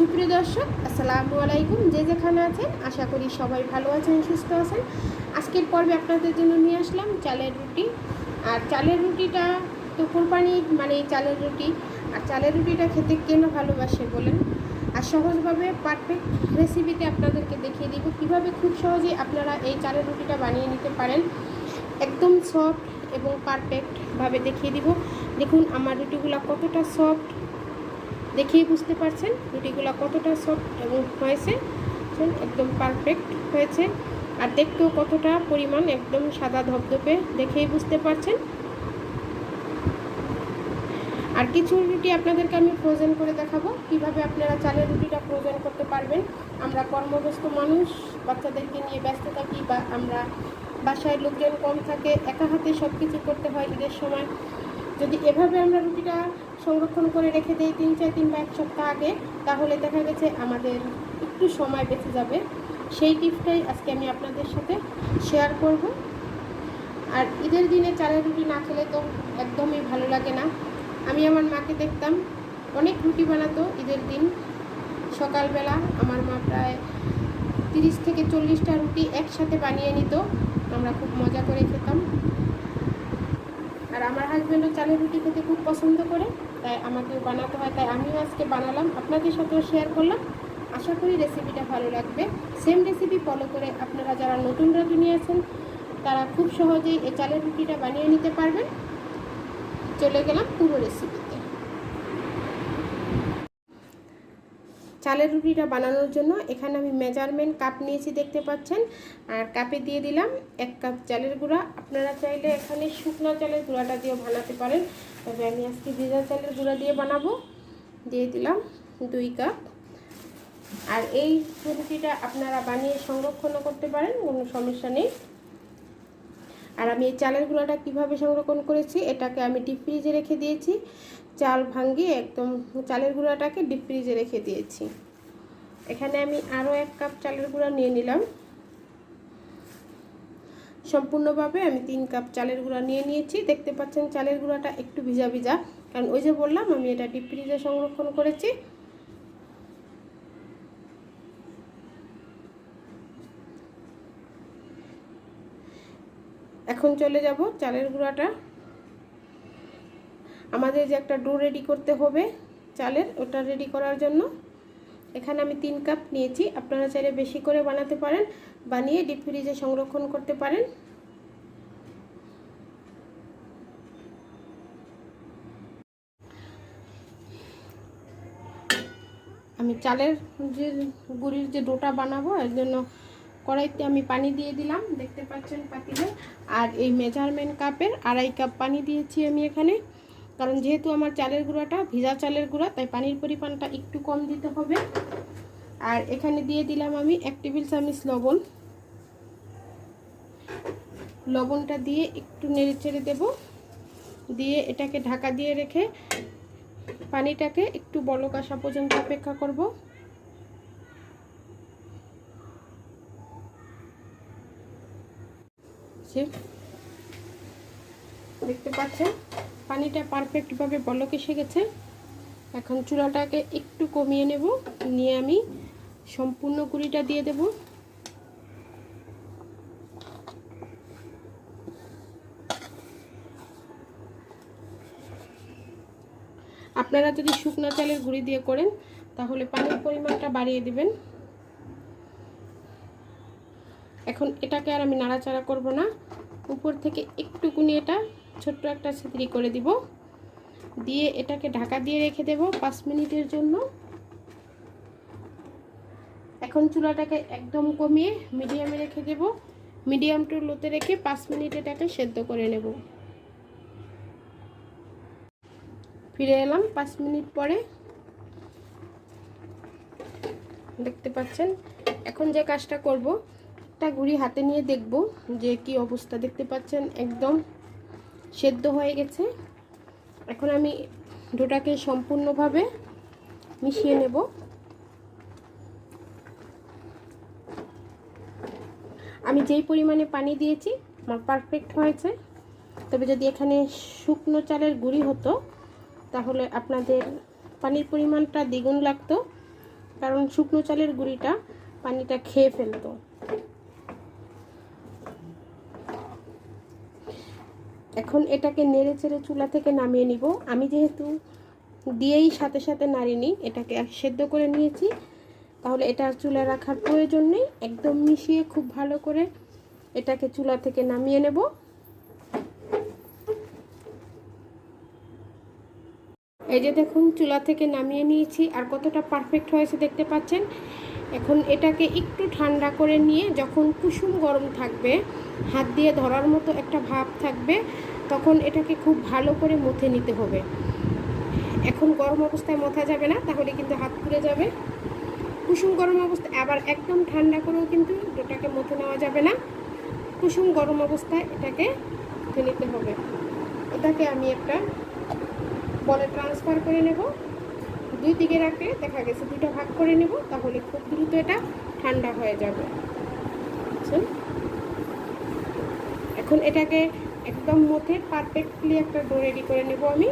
সুপ্রিয় দর্শক, আসসালামু আলাইকুম। যে যেখানে আছেন, আশা করি সবাই ভালো আছেন, সুস্থ আছেন। আজকের পর্বে আপনাদের জন্য নিয়ে আসলাম চালের রুটি। আর চালের রুটিটা তো কোরবানি মানে চালের রুটি। আর চালের রুটিটা খেতে কেন ভালোবাসে বলেন? আর সহজভাবে পারফেক্ট রেসিপিতে আপনাদেরকে দেখিয়ে দিব। কীভাবে খুব সহজেই আপনারা এই চালের রুটিটা বানিয়ে নিতে পারেন। একদম সফট এবং পারফেক্টভাবে দেখিয়ে দিব। দেখুন, আমার রুটিগুলো কতটা সফট দেখেই বুঝতে পারছেন রুটিগুলো কতটা সফট এবং হয়েছে। একদম পারফেক্ট হয়েছে। আর দেখতেও কতটা পরিমাণ একদম সাদা ধপধপে দেখেই বুঝতে পারছেন। আর কিছু রুটি আপনাদেরকে আমি ফ্রোজেন করে দেখাবো। কীভাবে আপনারা চালের রুটিটা ফ্রোজেন করতে পারবেন। আমরা কর্মব্যস্ত মানুষ, বাচ্চাদেরকে নিয়ে ব্যস্ত থাকি বা আমরা বাসায় লোকজন কম থাকে, একা হাতে সব কিছু করতে হয় ঈদের সময়। যদি এভাবে আমরা রুটিটা সংরক্ষণ করে রেখে দিই তিন চার দিন বা এক সপ্তাহ আগে, তাহলে দেখা গেছে আমাদের একটু সময় বেঁচে যাবে। সেই টিপটাই আজকে আমি আপনাদের সাথে শেয়ার করব। আর ঈদের দিনে চালের রুটি না খেলে তো একদমই ভালো লাগে না। আমি আমার মাকে দেখতাম, অনেক রুটি বানাতো ঈদের দিন। সকালবেলা আমার মা প্রায় তিরিশ থেকে চল্লিশটা রুটি একসাথে বানিয়ে নিত। আমরা খুব মজা করে খেতাম। আর আমার হাজব্যান্ডও চালের রুটি খেতে খুব পছন্দ করে, তাই আমাকেও বানাতে হয়, তাই আমিও আজকে বানালাম। আপনাদের সাথেও শেয়ার করলাম। আশা করি রেসিপিটা ভালো লাগবে। সেম রেসিপি ফলো করে আপনারা যারা নতুন রাঁধুনি আছেন, তারা খুব সহজেই এই চালের রুটিটা বানিয়ে নিতে পারবেন। চলে গেলাম পুরো রেসিপিতে চালের রুটিটা বানানোর জন্য এখানে আমি মেজারমেন্ট কাপ নিয়েছি দেখতে পাচ্ছেন। আর কাপে দিয়ে দিলাম এক কাপ চালের গুঁড়া। আপনারা চাইলে এখানে শুকনো চালের গুঁড়াটা দিয়েও বানাতে পারেন। তবে আমি আজকে ভেজা চালের গুঁড়া দিয়ে বানাবো। দিয়ে দিলাম দুই কাপ। আর এই রুটিটা আপনারা বানিয়ে সংরক্ষণও করতে পারেন, কোনো সমস্যা নেই। আর আমি এই চালের গুঁড়াটা কীভাবে সংরক্ষণ করেছি, এটাকে আমি ডিপ ফ্রিজে রেখে দিয়েছি। চাল ভাঙ্গিয়ে একদম চালের গুঁড়াটাকে ডিপ ফ্রিজে রেখে দিয়েছি। এখানে আমি আরও এক কাপ চালের গুঁড়া নিয়ে নিলাম। সম্পূর্ণভাবে আমি তিন কাপ চালের গুঁড়া নিয়ে নিয়েছি। দেখতে পাচ্ছেন চালের গুঁড়াটা একটু ভিজা ভিজা কারণ ওই যে বললাম, আমি এটা ডিপ ফ্রিজে সংরক্ষণ করেছি। এখন চলে যাব চালের গুঁড়াটা। আমাদের যে একটা ডো রেডি করতে হবে চালের, ওটা রেডি করার জন্য। এখানে আমি তিন কাপ নিয়েছি, আপনারা চাইলে বেশি করে বানাতে পারেন, বানিয়ে ডিপ ফ্রিজে সংরক্ষণ করতে পারেন। আমি চালের যে গুড়ির যে ডোটা বানাবো, এর জন্য কড়াইতে আমি পানি দিয়ে দিলাম, দেখতে পাচ্ছেন পাতিলে। আর এই মেজারমেন্ট কাপের আড়াই কাপ পানি দিয়েছি আমি এখানে। কারণ যেহেতু আমার চালের গুঁড়াটা, ভিজা চালের গুঁড়া, তাই পানির পরিমাণটা একটু কম দিতে হবে। আর এখানে দিয়ে দিলাম আমি এক টেবিল চামচ লবণ। লবণটা দিয়ে একটু নেড়ে চেড়ে দেবো। দিয়ে এটাকে ঢাকা দিয়ে রেখে পানিটাকে একটু বলক আসা পর্যন্ত অপেক্ষা করব। দেখতে পাচ্ছেন? পানিটা পারফেক্টভাবে বলক এসে গেছে এখন চুলাটাকে একটু কমিয়ে নেব। নিয়ে আমি সম্পূর্ণ কুড়িটা দিয়ে দেব। আপনারা যদি শুকনো চালের গুঁড়ি দিয়ে করেন, তাহলে পানির পরিমাণটা বাড়িয়ে দিবেন। এখন এটাকে আর আমি নাড়াচাড়া করব না। উপর থেকে একটুকুনি এটা ছোট্ট একটা ছিদ্রি করে দিব। দিয়ে এটাকে ঢাকা দিয়ে রেখে দেব পাঁচ মিনিটের জন্য। এখন চুলাটাকে একদম কমিয়ে মিডিয়ামে রেখে দেব। মিডিয়াম টু লোতে রেখে পাঁচ মিনিট এটাকে সেদ্ধ করে নেব। ফিরে এলাম পাঁচ মিনিট পরে। দেখতে পাচ্ছেন, এখন যে কাজটা করব, একটা গুড়ি হাতে নিয়ে দেখব যে কি অবস্থা। দেখতে পাচ্ছেন, একদম সেদ্ধ হয়ে গেছে। এখন আমি ডোটাকে সম্পূর্ণভাবে মিশিয়ে নেব। আমি যেই পরিমাণে পানি দিয়েছি, আমার পারফেক্ট হয়েছে। তবে যদি এখানে শুকনো চালের গুঁড়ি হতো, তাহলে আপনাদের পানির পরিমাণটা দ্বিগুণ লাগতো, কারণ শুকনো চালের গুঁড়িটা পানিটা খেয়ে ফেলতো। এখন এটাকে নেড়ে চেড়ে চুলা থেকে নামিয়ে নিব। আমি যেহেতু দিয়েই সাথে সাথে নাড়িনি এটাকে সেদ্ধ করে নিয়েছি। তাহলে এটা চুলা রাখার প্রয়োজন নেই। একদম মিশিয়ে খুব ভালো করে এটাকে চুলা থেকে নামিয়ে নেব। এই যে দেখুন, চুলা থেকে নামিয়ে নিয়েছি। আর কতটা পারফেক্ট হয়েছে দেখতে পাচ্ছেন? এখন এটাকে একটু ঠান্ডা করে নিয়ে যখন কুসুম গরম থাকবে, হাত দিয়ে ধরার মতো একটা ভাব থাকবে, তখন এটাকে খুব ভালো করে মুথে নিতে হবে। এখন গরম অবস্থায় মথা যাবে না, তাহলে কিন্তু হাত পুড়ে যাবে। কুসুম গরম অবস্থায় আবার একদম ঠান্ডা করেও কিন্তু ডোটাকে মথে নেওয়া যাবে না। কুসুম গরম অবস্থায় এটাকে মুথে নিতে হবে। এটাকে আমি একটা বলে ট্রান্সফার করে নেব। দুই দিকে রাখলে দেখা গেছে দুটো ভাগ করে নেব, তাহলে খুব দ্রুত এটা ঠান্ডা হয়ে যাবে? এখন এটাকে একদম মধ্যে পারফেক্টলি একটা ডো রেডি করে নেব আমি।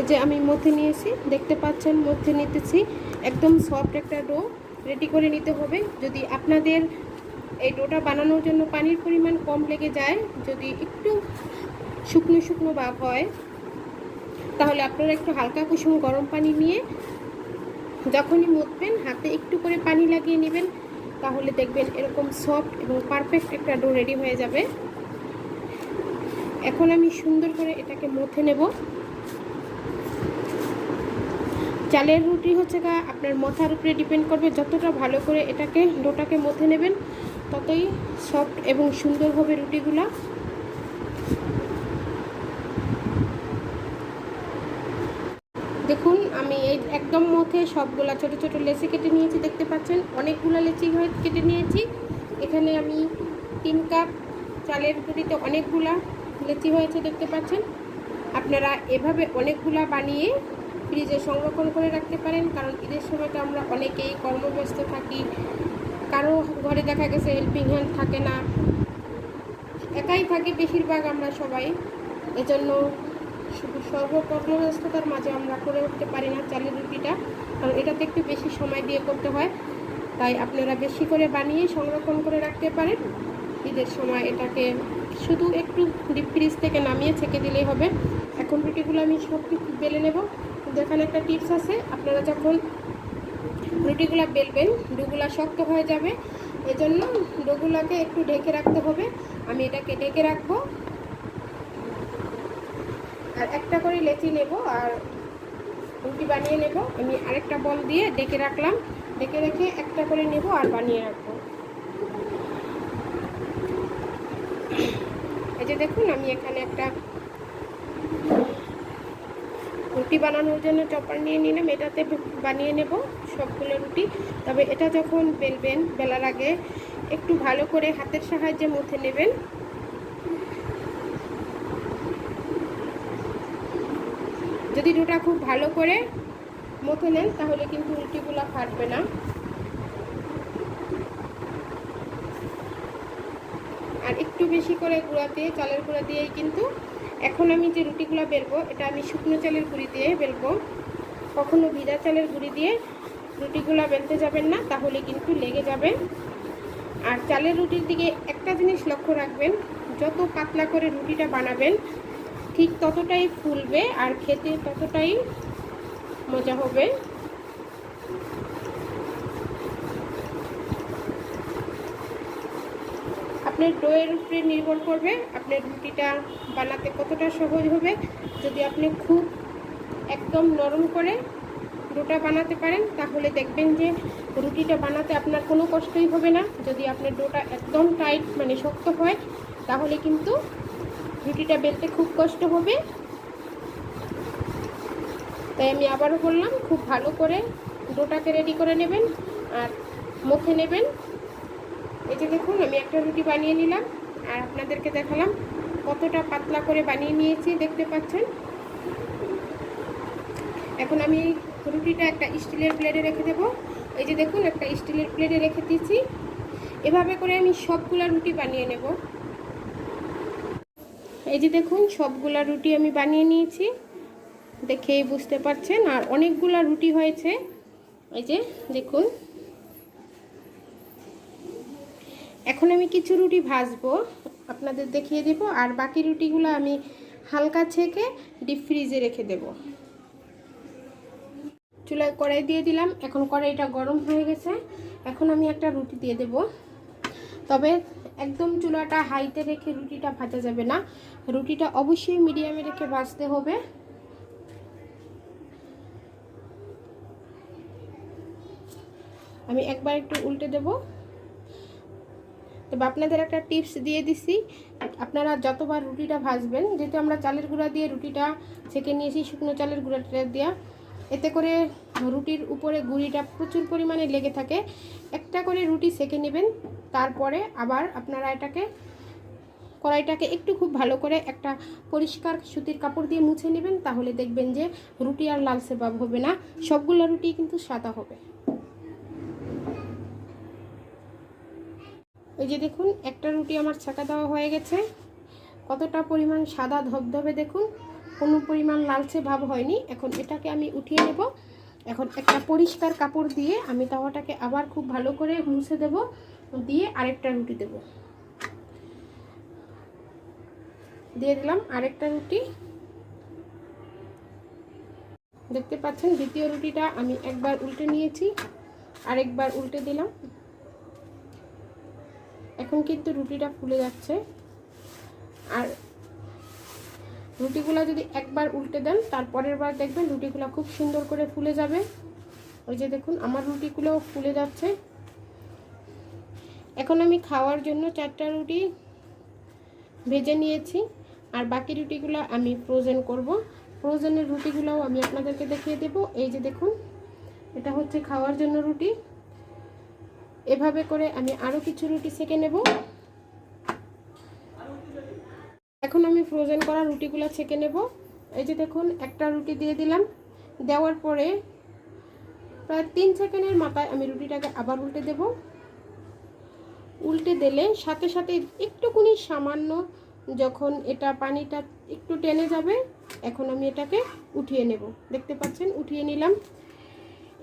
এই যে আমি মধ্যে নিয়েছি, দেখতে পাচ্ছেন মধ্যে নিতেছি, একদম সফট একটা ডো রেডি করে নিতে হবে। যদি আপনাদের এই ডোটা বানানোর জন্য পানির পরিমাণ কম লেগে যায়, যদি একটু শুকনো শুকনো ভাব হয় তাহলে আপনারা একটু হালকা কুসুম গরম পানি নিয়ে যখনই মুতবেন, হাতে একটু করে পানি লাগিয়ে নেবেন, তাহলে দেখবেন এরকম সফট এবং পারফেক্ট একটা ডো রেডি হয়ে যাবে। এখন আমি সুন্দর করে এটাকে মথে নেব। চালের রুটি হচ্ছে গা, আপনার মাথার উপরে ডিপেন্ড করবে যতটা ভালো করে এটাকে, ডোটাকে মথে নেবেন, ততই সফট এবং সুন্দর হবে রুটিগুলা দেখুন আমি এই একদম মধ্যে সবগুলা ছোট ছোট লেচি কেটে নিয়েছি, দেখতে পাচ্ছেন? অনেকগুলো লেচি কেটে নিয়েছি। এখানে আমি তিন কাপ চালের গুঁড়িতে অনেকগুলা লেচি হয়েছে, দেখতে পাচ্ছেন? আপনারা এভাবে অনেকগুলা বানিয়ে ফ্রিজে সংরক্ষণ করে রাখতে পারেন, কারণ ঈদের সময় তো আমরা অনেকেই কর্মব্যস্ত থাকি। কারও ঘরে দেখা গেছে হেল্পিং হ্যান্ড থাকে না। একাই থাকি বেশিরভাগ আমরা সবাই। এজন্য সর্বকর্মব্যস্ততার মাঝে আমরা করে উঠতে পারি না চালের রুটিটা। কারণ এটাতে একটু বেশি সময় দিয়ে করতে হয়। তাই আপনারা বেশি করে বানিয়ে সংরক্ষণ করে রাখতে পারেন। ঈদের সময় এটাকে শুধু একটু ডিপ ফ্রিজ থেকে নামিয়ে ছেঁকে দিলেই হবে। এখন রুটিগুলো আমি সব বেলে নেব। এখানে একটা টিপস আছে। আপনারা যখন রুটিগুলো বেলবেন, ডুগুলা শক্ত হয়ে যাবে। এজন্য ডোগুলাকে একটু ঢেকে রাখতে হবে। আমি এটাকে ঢেকে রাখব। আর একটা করে লেচি নেব আর রুটি বানিয়ে নেব। আমি আরেকটা বল দিয়ে ডেকে রাখলাম। ডেকে রেখে একটা করে নেব আর বানিয়ে রাখব। এই যে দেখুন, আমি এখানে একটা রুটি বানানোর জন্য চপার নিয়ে নিলাম। এটাতে বানিয়ে নেব সবগুলো রুটি। তবে এটা যখন বেলবেন, বেলার আগে একটু ভালো করে হাতের সাহায্যে মুথে নেবেন। যদি রুটা খুব ভালো করে মথে নেন, তাহলে কিন্তু রুটিগুলো ফাটবে না। আর একটু বেশি করে গুঁড়া দিয়ে, চালের গুঁড়া দিয়েই কিন্তু এখন আমি যে রুটিগুলো বেলবো, এটা আমি শুকনো চালের গুঁড়ি দিয়ে বেলবো। কখনো ভিজা চালের গুঁড়ি দিয়ে রুটিগুলো বেলতে যাবেন না, তাহলে কিন্তু লেগে যাবে। আর চালের রুটির দিকে একটা জিনিস লক্ষ্য রাখবেন, যত পাতলা করে রুটিটা বানাবেন ঠিক ততটাই ফুলবে আর খেতে ততটাই মজা হবে। আপনার ডোয়ের উপরে নির্ভর করবে, আপনার রুটিটা বানাতে কতটা সহজ হবে। যদি আপনি খুব একদম নরম করে ডোটা বানাতে পারেন, তাহলে দেখবেন যে রুটিটা বানাতে আপনার কোনো কষ্টই হবে না। যদি আপনার ডোটা একদম টাইট মানে শক্ত হয়, তাহলে কিন্তু রুটিটা বেলতে খুব কষ্ট হবে। তাই আমি আবারও বললাম, খুব ভালো করে ডোটাকে রেডি করে নেবেন আর মুখে নেবেন। এই যে দেখুন, আমি একটা রুটি বানিয়ে নিলাম আর আপনাদেরকে দেখালাম কতটা পাতলা করে বানিয়ে নিয়েছি, দেখতে পাচ্ছেন? এখন আমি রুটিটা একটা স্টিলের প্লেটে রেখে দেবো। এই যে দেখুন, একটা স্টিলের প্লেটে রেখে দিয়েছি। এভাবে করে আমি সবগুলো রুটি বানিয়ে নেব। এই যে দেখুন, সবগুলা রুটি আমি বানিয়ে নিয়েছি। দেখেই বুঝতে পারছেন, আর অনেকগুলা রুটি হয়েছে। এই যে দেখুন। এখন আমি কিছু রুটি ভাজবো, আপনাদের দেখিয়ে দেব, আর বাকি রুটিগুলো আমি হালকা ছেঁকে ডিপ ফ্রিজে রেখে দেব। চুলায় কড়াই দিয়ে দিলাম, এখন কড়াইটা গরম হয়ে গেছে। এখন আমি একটা রুটি দিয়ে দেব। তবে একদম চুলাটা হাইতে রেখে রুটিটা ভাজা যাবে না। রুটিটা অবশ্যই মিডিয়ামে রেখে ভাজতে হবে। আমি একবার একটু উল্টে দেব। তবে আপনাদের একটা টিপস দিয়ে দিছি, আপনারা যতবার রুটিটা ভাজবেন, যেহেতু আমরা চালের গুঁড়া দিয়ে রুটিটা ছেঁকে নিয়েছি, শুকনো চালের গুঁড়াটা দেওয়া এতে করে রুটির উপরে গুঁড়িটা প্রচুর পরিমাণে লেগে থাকে। একটা করে রুটি সেঁকে নেবেন তারপরে আবার আপনারা এটাকে, কড়াইটাকে একটু খুব ভালো করে একটা পরিষ্কার সুতির কাপড় দিয়ে মুছে নেবেন, তাহলে দেখবেন যে রুটি আর লালসে ভাব হবে না, সবগুলো রুটি কিন্তু সাদা হবে। এই যে দেখুন, একটা রুটি আমার ছাকা দেওয়া হয়ে গেছে। কতটা পরিমাণ সাদা ধবধবে দেখুন, কোনো পরিমাণ লালচে ভাব হয়নি। এখন এটাকে আমি উঠিয়ে নেব। এখন একটা পরিষ্কার কাপড় দিয়ে আমি তাওয়াটাকে আবার খুব ভালো করে মুছে দেব। দিয়ে আরেকটা রুটি দেব। দিয়ে দিলাম আরেকটা রুটি। দেখতে পাচ্ছেন দ্বিতীয় রুটিটা আমি একবার উল্টে নিয়েছি, আরেকবার উল্টে দিলাম। এখন কিন্তু রুটিটা ফুলে যাচ্ছে। আর রুটিগুলো যদি একবার উল্টে দেন, তারপরের বার দেখবেন রুটিগুলো খুব সুন্দর করে ফুলে যাবে। ওই যে দেখুন, আমার রুটিগুলো ফুলে যাচ্ছে। এখন আমি খাওয়ার জন্য চারটা রুটি ভেজে নিয়েছি। আর বাকি রুটিগুলো আমি ফ্রোজেন করব। ফ্রোজেনের রুটিগুলোও আমি আপনাদেরকে দেখিয়ে দেব। এই যে দেখুন, এটা হচ্ছে খাওয়ার জন্য রুটি। এভাবে করে আমি আরও কিছু রুটি সেকে নেব। এখন আমি ফ্রোজেন করা রুটিগুলো ছেঁকে নেব। এই যে দেখুন, একটা রুটি দিয়ে দিলাম। দেওয়ার পরে প্রায় তিন সেকেন্ডের মাথায় আমি রুটিটাকে আবার উল্টে দেব। উল্টে দিলে সাথে সাথে একটুকুনি সামান্য যখন এটা পানিটা একটু টেনে যাবে, এখন আমি এটাকে উঠিয়ে নেব। দেখতে পাচ্ছেন, উঠিয়ে নিলাম।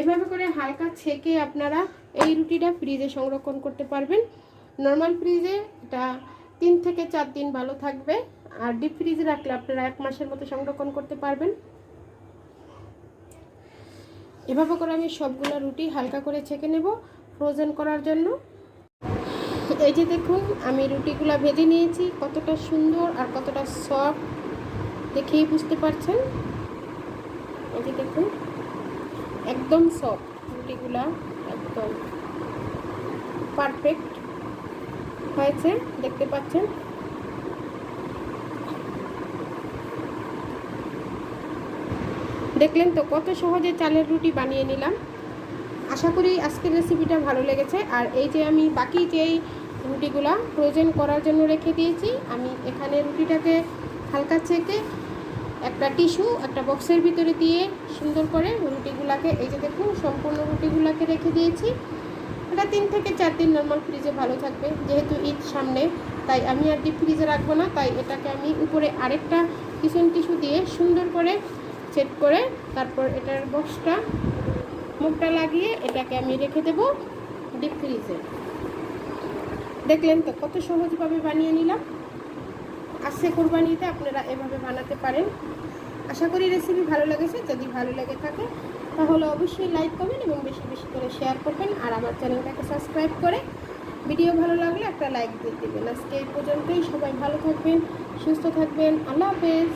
এভাবে করে হালকা ছেঁকে আপনারা এই রুটিটা ফ্রিজে সংরক্ষণ করতে পারবেন। নর্মাল ফ্রিজে এটা তিন থেকে চার দিন ভালো থাকবে। আর ডিপ ফ্রিজে রাখলে আপনারা এক মাসের মতো সংরক্ষণ করতে পারবেন। এভাবে করে আমি সবগুলো রুটি হালকা করে ছেঁকে নেব। ফ্রোজেন করার জন্য এই যে দেখুন, আমি রুটিগুলো ভেজে নিয়েছি, কতটা সুন্দর আর কতটা সফট দেখেই বুঝতে পারছেন? এই যে দেখুন, একদম সফট রুটিগুলা, একদম পারফেক্ট হয়েছে, দেখতে পাচ্ছেন? দেখলেন তো কত সহজে চালের রুটি বানিয়ে নিলাম। আশা করি আজকের রেসিপিটা ভালো লেগেছে। আর এই যে আমি বাকি যেই রুটিগুলা ফ্রোজেন করার জন্য রেখে দিয়েছি। আমি এখানে রুটিটাকে হালকা ছেঁকে একটা টিস্যু একটা বক্সের ভিতরে দিয়ে সুন্দর করে রুটিগুলাকে, এই যে দেখুন, সম্পূর্ণ রুটিগুলাকে রেখে দিয়েছি। এটা তিন থেকে চার দিন নর্মাল ফ্রিজে ভালো থাকবে, যেহেতু ঈদ সামনে, তাই আমি আর ডিপ ফ্রিজে রাখব না। তাই এটাকে আমি উপরে আরেকটা কিচেন টিস্যু দিয়ে সুন্দর করে সেট করে তারপর এটার বক্সটা মুখটা লাগিয়ে এটাকে আমি রেখে দেব ডিপ ফ্রিজে দেখলেন তো, কত সহজভাবে বানিয়ে নিলাম। আসছে কোরবানিতে, আপনারা এভাবে বানাতে পারেন। আশা করি রেসিপি ভালো লেগেছে। যদি ভালো লেগে থাকে, তাহলে অবশ্যই লাইক করবেন এবং বেশি বেশি করে শেয়ার করবেন। আর আমার চ্যানেলটাকে সাবস্ক্রাইব করে ভিডিও ভালো লাগলে একটা লাইক দিয়ে দেবেন। আজকে এই পর্যন্তই। সবাই ভালো থাকবেন, সুস্থ থাকবেন। আল্লাহ হাফেজ।